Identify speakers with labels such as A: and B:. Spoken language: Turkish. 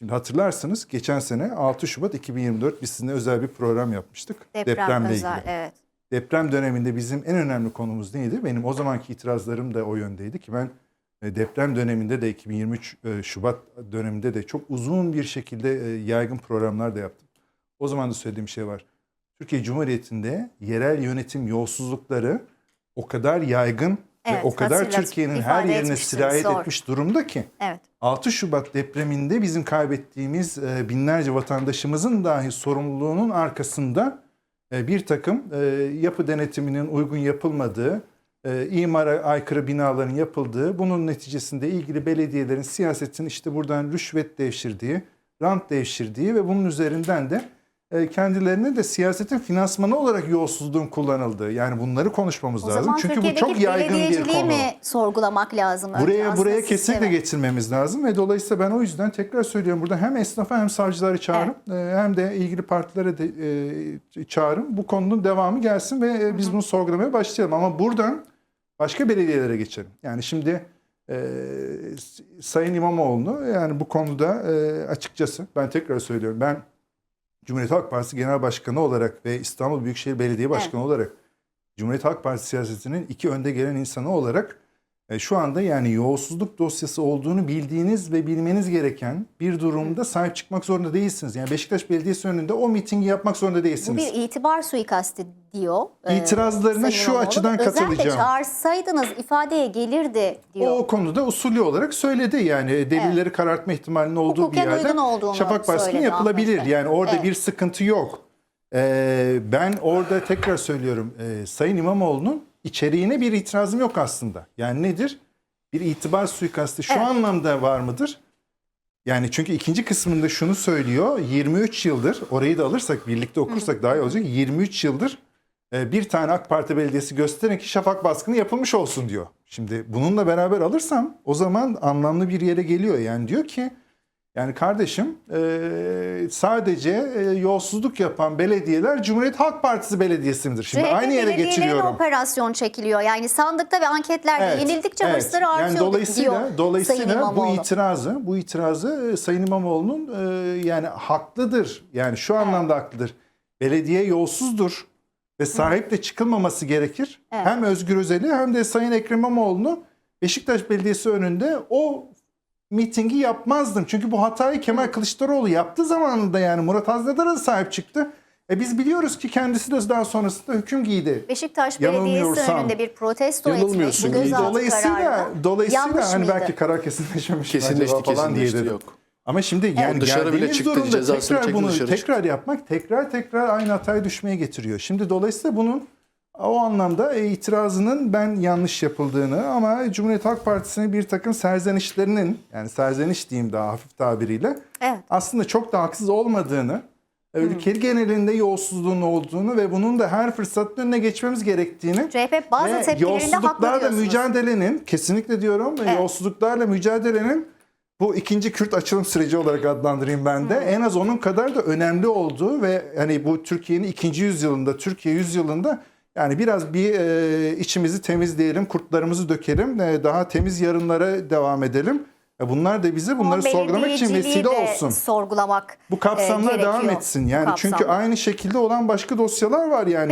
A: Şimdi hatırlarsınız geçen sene 6 Şubat 2024 biz sizinle özel bir program yapmıştık.
B: Deprem
A: depremle
B: özel,
A: ilgili.
B: evet.
A: Deprem döneminde bizim en önemli konumuz neydi? Benim o zamanki itirazlarım da o yöndeydi ki ben e, deprem döneminde de 2023 e, Şubat döneminde de çok uzun bir şekilde e, yaygın programlar da yaptım. O zaman da söylediğim şey var. Türkiye Cumhuriyeti'nde yerel yönetim yolsuzlukları o kadar yaygın
B: Evet,
A: ve o kadar Türkiye'nin her yerine sirayet
B: doğru.
A: etmiş durumda ki
B: Evet.
A: 6 Şubat depreminde bizim kaybettiğimiz e, binlerce vatandaşımızın dahi sorumluluğunun arkasında e, bir takım e, yapı denetiminin uygun yapılmadığı, imara aykırı binaların yapıldığı, bunun neticesinde ilgili belediyelerin siyasetin işte buradan rüşvet devşirdiği, rant devşirdiği ve bunun üzerinden de e, kendilerine de siyasetin finansmanı olarak yolsuzluğun kullanıldığı. Yani bunları konuşmamız
B: O
A: lazım.
B: zaman
A: Çünkü bu çok yaygın bir konu.
B: mi sorgulamak lazım?
A: Buraya buraya kesinlikle
B: sistemi?
A: getirmemiz lazım ve dolayısıyla ben o yüzden tekrar söylüyorum burada hem esnafa hem savcıları çağırın e, hem de ilgili partilere de e, çağırın. Bu konunun devamı gelsin ve biz bunu sorgulamaya başlayalım. Ama buradan başka belediyelere geçelim. Yani şimdi e, Sayın İmamoğlu'nu yani bu konuda e, açıkçası ben tekrar söylüyorum ben Cumhuriyet Halk Partisi Genel Başkanı olarak ve İstanbul Büyükşehir Belediye Başkanı olarak Cumhuriyet Halk Partisi siyasetinin iki önde gelen insanı olarak şu anda yani yolsuzluk dosyası olduğunu bildiğiniz ve bilmeniz gereken bir durumda sahip çıkmak zorunda değilsiniz. Yani Beşiktaş Belediyesi önünde o mitingi yapmak zorunda
B: Bu
A: değilsiniz.
B: bir itibar suikasti diyor. e,
A: İtirazlarına
B: Sayın
A: şu açıdan
B: Özellikle
A: katılacağım.
B: çağırsaydınız ifadeye gelirdi diyor.
A: O konuda usulü olarak söyledi yani e, delilleri karartma ihtimalinin olduğu
B: Hukuken
A: bir yerde
B: uygun olduğunu
A: şafak baskını yapılabilir.
B: Ahmet Bey.
A: Yani orada
B: Evet.
A: bir sıkıntı yok. Ee, ben orada tekrar söylüyorum e, Sayın İmamoğlu'nun içeriğine bir itirazım yok aslında. Yani nedir? Bir itibar suikastı şu
B: Evet.
A: anlamda var mıdır? Yani çünkü ikinci kısmında şunu söylüyor. 23 yıldır orayı da alırsak birlikte okursak daha iyi olacak. 23 yıldır e, bir tane AK Parti belediyesi gösterin ki şafak baskını yapılmış olsun diyor. Şimdi bununla beraber alırsam o zaman anlamlı bir yere geliyor. Yani diyor ki yani kardeşim e, sadece e, yolsuzluk yapan belediyeler Cumhuriyet Halk Partisi belediyesidir. Şimdi
B: CHP
A: aynı yere getiriyorum.
B: operasyon çekiliyor. Yani sandıkta ve anketlerde
A: Evet,
B: yenildikçe
A: evet.
B: hırsları
A: yani
B: artıyor
A: dolayısıyla,
B: diyor
A: dolayısıyla bu itirazı, bu itirazı e, Sayın İmamoğlu'nun e, yani haklıdır. Yani şu anlamda haklıdır. Belediye yolsuzdur ve sahip de çıkılmaması gerekir.
B: Evet.
A: Hem Özgür Özel'i hem de Sayın Ekrem İmamoğlu'nu Beşiktaş Belediyesi önünde o mitingi yapmazdım. Çünkü bu hatayı Kemal Kılıçdaroğlu yaptığı zamanında yani Murat Azdadar da sahip çıktı. E biz biliyoruz ki kendisi de daha sonrasında hüküm giydi.
B: Beşiktaş Belediyesi önünde bir protesto bu gözaltı
A: Dolayısıyla dolayısıyla
B: yanlış
A: hani
B: mıydı?
A: belki karar kesinleşmemiş mi
C: Kesinleşti
A: acaba falan diye dedim.
C: yok.
A: Ama şimdi yani
C: dışarı bile çıktı,
A: durumda
C: cezasını
A: tekrar
C: çekti
A: bunu tekrar yapmak tekrar tekrar aynı hataya düşmeye getiriyor. Şimdi dolayısıyla bunun o anlamda itirazının ben yanlış yapıldığını ama Cumhuriyet Halk Partisi'nin bir takım serzenişlerinin yani serzeniş diyeyim daha hafif tabiriyle
B: Evet.
A: aslında çok da haksız olmadığını,
B: Hmm.
A: ülke genelinde yolsuzluğun olduğunu ve bunun da her fırsatın önüne geçmemiz gerektiğini
B: CHP bazı
A: ve yolsuzluklarla mücadelenin kesinlikle diyorum
B: Evet.
A: yolsuzluklarla mücadelenin bu ikinci Kürt açılım süreci olarak adlandırayım ben de. En az onun kadar da önemli olduğu ve hani bu Türkiye'nin ikinci yüzyılında, Türkiye yüzyılında yani biraz bir e, içimizi temizleyelim, kurtlarımızı dökelim, e, daha temiz yarınlara devam edelim. E, bunlar da bize bunları
B: Ama
A: sorgulamak için vesile olsun.
B: sorgulamak
A: Bu kapsamlar
B: e,
A: devam etsin. Yani
B: Bu
A: çünkü aynı şekilde olan başka dosyalar var yani.